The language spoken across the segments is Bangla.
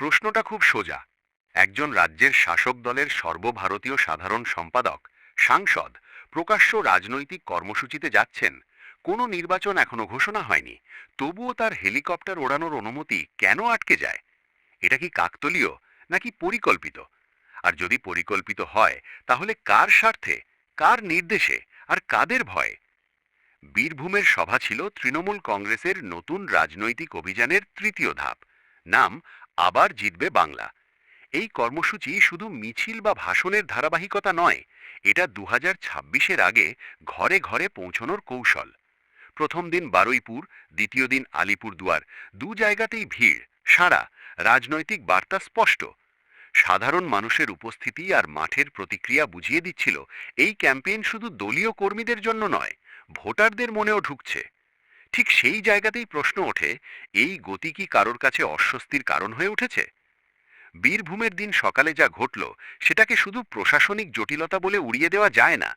প্রশ্নটা খুব সোজা। একজন রাজ্যের শাসক দলের সর্বভারতীয় সাধারণ সম্পাদক, সাংসদ, প্রকাশ্য রাজনৈতিক কর্মসূচিতে যাচ্ছেন। কোনো নির্বাচন এখনও ঘোষণা হয়নি। তবুও তার হেলিকপ্টার ওড়ানোর অনুমতি কেন আটকে যায়? এটা কি কাকতলীয় নাকি পরিকল্পিত? আর যদি পরিকল্পিত হয়, তাহলে কার স্বার্থে, কার নির্দেশে, আর কাদের ভয়ে? বীরভূমের সভা ছিল তৃণমূল কংগ্রেসের নতুন রাজনৈতিক অভিযানের তৃতীয় ধাপ। নাম আবার জিতবে বাংলা। এই কর্মসূচি শুধু মিছিল বা ভাষণের ধারাবাহিকতা নয়, এটা দু হাজার আগে ঘরে ঘরে পৌঁছনোর কৌশল। প্রথম দিন বারুইপুর, দ্বিতীয় দিন আলিপুরদুয়ার, দু জায়গাতেই ভিড় সারা রাজনৈতিক বার্তা স্পষ্ট। সাধারণ মানুষের উপস্থিতি আর মাঠের প্রতিক্রিয়া বুঝিয়ে দিচ্ছিল, এই ক্যাম্পেইন শুধু দলীয় কর্মীদের জন্য নয়, ভোটারদের মনেও ঢুকছে। ঠিক সেই জায়গাতেই প্রশ্ন ওঠে, এই গতি কি কারোর কাছে অস্বস্তির কারণ হয়ে উঠেছে? বীরভূমের দিন সকালে যা ঘটল, সেটাকে শুধু প্রশাসনিক জটিলতা বলে উড়িয়ে দেওয়া যায় না।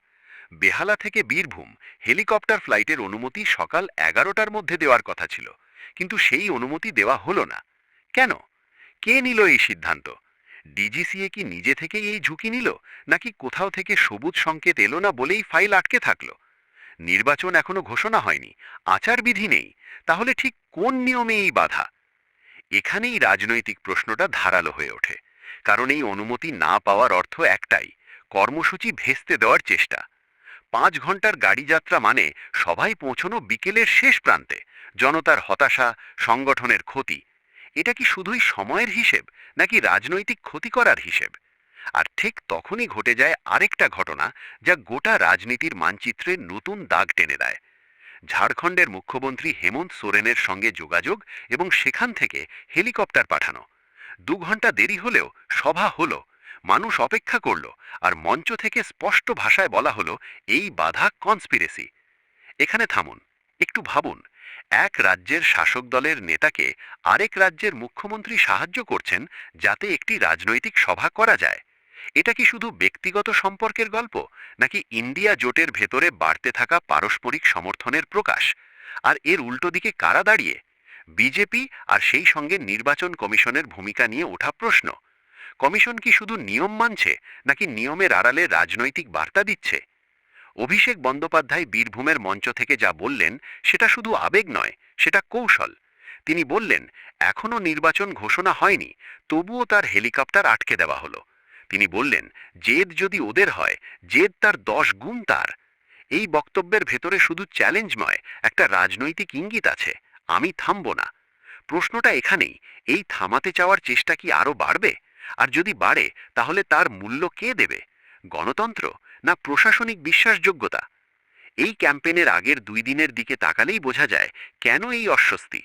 বেহালা থেকে বীরভূম, হেলিকপ্টার ফ্লাইটের অনুমতি সকাল এগারোটার মধ্যে দেওয়ার কথা ছিল, কিন্তু সেই অনুমতি দেওয়া হলো না। কেন? কে নিল এই সিদ্ধান্ত? ডিজিসিএ কি নিজে থেকেই এই ঝুঁকি নিল, নাকি কোথাও থেকে সবুজ সংকেত এলো না বলেই ফাইল আটকে থাকল? নির্বাচন এখনও ঘোষণা হয়নি, আচারবিধি নেই, তাহলে ঠিক কোন নিয়মে এই বাধা? এখানেই রাজনৈতিক প্রশ্নটা ধারালো হয়ে ওঠে, কারণ এই অনুমতি না পাওয়ার অর্থ একটাই, কর্মসূচি ভেস্তে দেওয়ার চেষ্টা। পাঁচ ঘণ্টার গাড়ি যাত্রা মানে সভায় পৌঁছনো বিকেলের শেষ প্রান্তে, জনতার হতাশা, সংগঠনের ক্ষতি। এটা কি শুধুই সময়ের হিসেব, নাকি রাজনৈতিক ক্ষতি করার হিসেব? আর ঠিক তখনই ঘটে যায় আরেকটা ঘটনা যা গোটা রাজনীতির মানচিত্রে নতুন দাগ টেনে দেয়। ঝাড়খণ্ডের মুখ্যমন্ত্রী হেমন্ত সোরেনের সঙ্গে যোগাযোগ এবং সেখান থেকে হেলিকপ্টার পাঠানো। দু ঘণ্টা দেরি হলেও সভা হলো, মানুষ অপেক্ষা করল আর মঞ্চ থেকে স্পষ্ট ভাষায় বলা হলো, এই বাধা কনস্পিরেসি এখানে থামুন, একটু ভাবুন, এক রাজ্যের শাসক দলের নেতাকে আরেক রাজ্যের মুখ্যমন্ত্রী সাহায্য করছেন যাতে একটি রাজনৈতিক সভা করা যায়? এটা কি শুধু ব্যক্তিগত সম্পর্কের গল্প, নাকি ইন্ডিয়া জোটের ভেতরে বাড়তে থাকা পারস্পরিক সমর্থনের প্রকাশ? আর এর উল্টো দিকে কারা দাঁড়িয়ে? বিজেপি আর সেই সঙ্গে নির্বাচন কমিশনের ভূমিকা নিয়ে ওঠা প্রশ্ন। কমিশন কি শুধু নিয়ম মানছে, নাকি নিয়মের আড়ালে রাজনৈতিক বার্তা দিচ্ছে? অভিষেক বন্দ্যোপাধ্যায় বীরভূমের মঞ্চ থেকে যা বললেন, সেটা শুধু আবেগ নয়, সেটা কৌশল। তিনি বললেন, এখনও নির্বাচন ঘোষণা হয়নি, তবুও তার হেলিকপ্টার আটকে দেওয়া হলো। তিনি বললেন, জেদ যদি ওদের হয়, জেদ তার দশ গুণ তার। এই বক্তব্যের ভেতরে শুধু চ্যালেঞ্জময় একটা রাজনৈতিক ইঙ্গিত আছে, আমি থামব না। প্রশ্নটা এখানেই, এই থামাতে চাওয়ার চেষ্টা কি আরও বাড়বে? আর যদি বাড়ে, তাহলে তার মূল্য কে দেবে? গণতন্ত্র না প্রশাসনিক বিশ্বাসযোগ্যতা? এই ক্যাম্পেনের আগের দুই দিনের দিকে তাকালেই বোঝা যায়, কেন এই অস্বস্তি?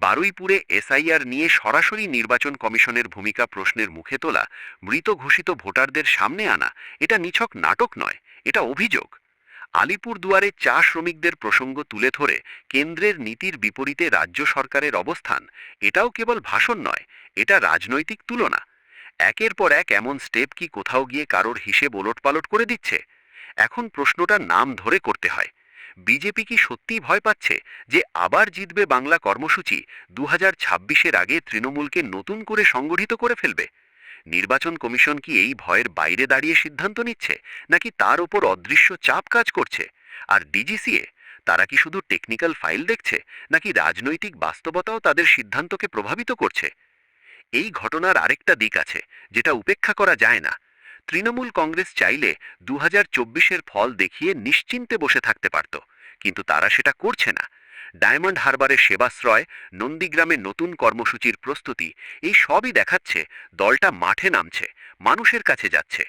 বারুইপুরে এসআইআর নিয়ে সরাসরি নির্বাচন কমিশনের ভূমিকা প্রশ্নের মুখে তোলা, মৃত ঘোষিত ভোটারদের সামনে আনা, এটা নিছক নাটক নয়, এটা অভিযোগ। আলিপুর দুয়ারে চা শ্রমিকদের প্রসঙ্গ তুলে ধরে, কেন্দ্রের নীতির বিপরীতে রাজ্য সরকারের অবস্থান, এটাও কেবল ভাষণ নয়, এটা রাজনৈতিক তুলনা। একের পর এক এমন স্টেপ কি কোথাও গিয়ে কারোর হিসেব ওলটপালট করে দিচ্ছে? এখন প্রশ্নটা নাম ধরে করতে হয়। বিজেপি কি সত্যিই ভয় পাচ্ছে যে আবার জিতবে বাংলা কর্মসূচি দু হাজার আগে তৃণমূলকে নতুন করে সংগঠিত করে ফেলবে? নির্বাচন কমিশন কি এই ভয়ের বাইরে দাঁড়িয়ে সিদ্ধান্ত নিচ্ছে, নাকি তার ওপর অদৃশ্য চাপ কাজ করছে? আর ডিজিসিএ তারা কি শুধু টেকনিক্যাল ফাইল দেখছে, নাকি রাজনৈতিক বাস্তবতাও তাদের সিদ্ধান্তকে প্রভাবিত করছে? এই ঘটনার আরেকটা দিক আছে, যেটা উপেক্ষা করা যায় না। তৃণমূল কংগ্রেস চাইলে দু হাজার ফল দেখিয়ে নিশ্চিন্তে বসে থাকতে পারত, কিন্তু তারা সেটা করছে না। ডায়মন্ড হারবারের সেবাশ্রয়, নন্দীগ্রামে নতুন কর্মসূচির প্রস্তুতি, এই সবই দেখাচ্ছে দলটা মাঠে নামছে, মানুষের কাছে যাচ্ছে।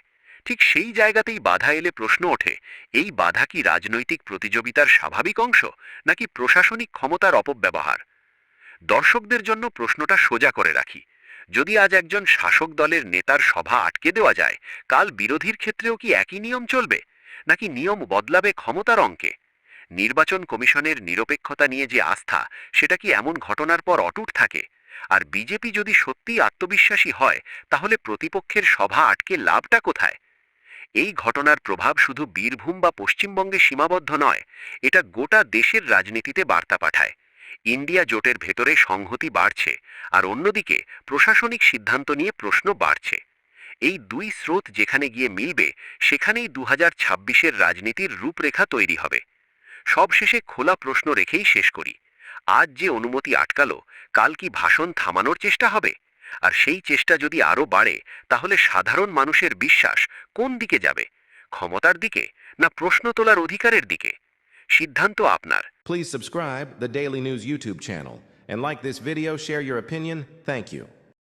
ঠিক সেই জায়গাতেই বাধা এলে প্রশ্ন ওঠে, এই বাধা কি রাজনৈতিক প্রতিযোগিতার স্বাভাবিক অংশ, নাকি প্রশাসনিক ক্ষমতার অপব্যবহার? দর্শকদের জন্য প্রশ্নটা সোজা করে রাখি যদি আজ একজন শাসক দলের নেতার সভা আটকে দেওয়া যায়, কাল বিরোধীর ক্ষেত্রেও কি একই নিয়ম চলবে? নাকি নিয়ম বদলাবে ক্ষমতার অঙ্কে? নির্বাচন কমিশনের নিরপেক্ষতা নিয়ে যে আস্থা, সেটা কি এমন ঘটনার পর অটুট থাকে? আর বিজেপি যদি সত্যিই আত্মবিশ্বাসী হয়, তাহলে প্রতিপক্ষের সভা আটকে লাভটা কোথায়? এই ঘটনার প্রভাব শুধু বীরভূম বা পশ্চিমবঙ্গে সীমাবদ্ধ নয়, এটা গোটা দেশের রাজনীতিতে বার্তা পাঠায়। ইন্ডিয়া জোটের ভেতরে সংহতি বাড়ছে আর অন্যদিকে প্রশাসনিক সিদ্ধান্ত নিয়ে প্রশ্ন বাড়ছে। এই দুই স্রোত যেখানে গিয়ে মিলবে, সেখানেই দু হাজার রাজনীতির রূপরেখা তৈরি হবে। সবশেষে খোলা প্রশ্ন রেখেই শেষ করি। আজ যে অনুমতি আটকালো, কাল কি ভাষণ থামানোর চেষ্টা হবে? আর সেই চেষ্টা যদি আরও বাড়ে, তাহলে সাধারণ মানুষের বিশ্বাস কোন দিকে যাবে? ক্ষমতার দিকে না প্রশ্ন তোলার অধিকারের দিকে? সিদ্ধান্ত আপনার। Please subscribe the Daily News YouTube channel and like this video, share your opinion. Thank you.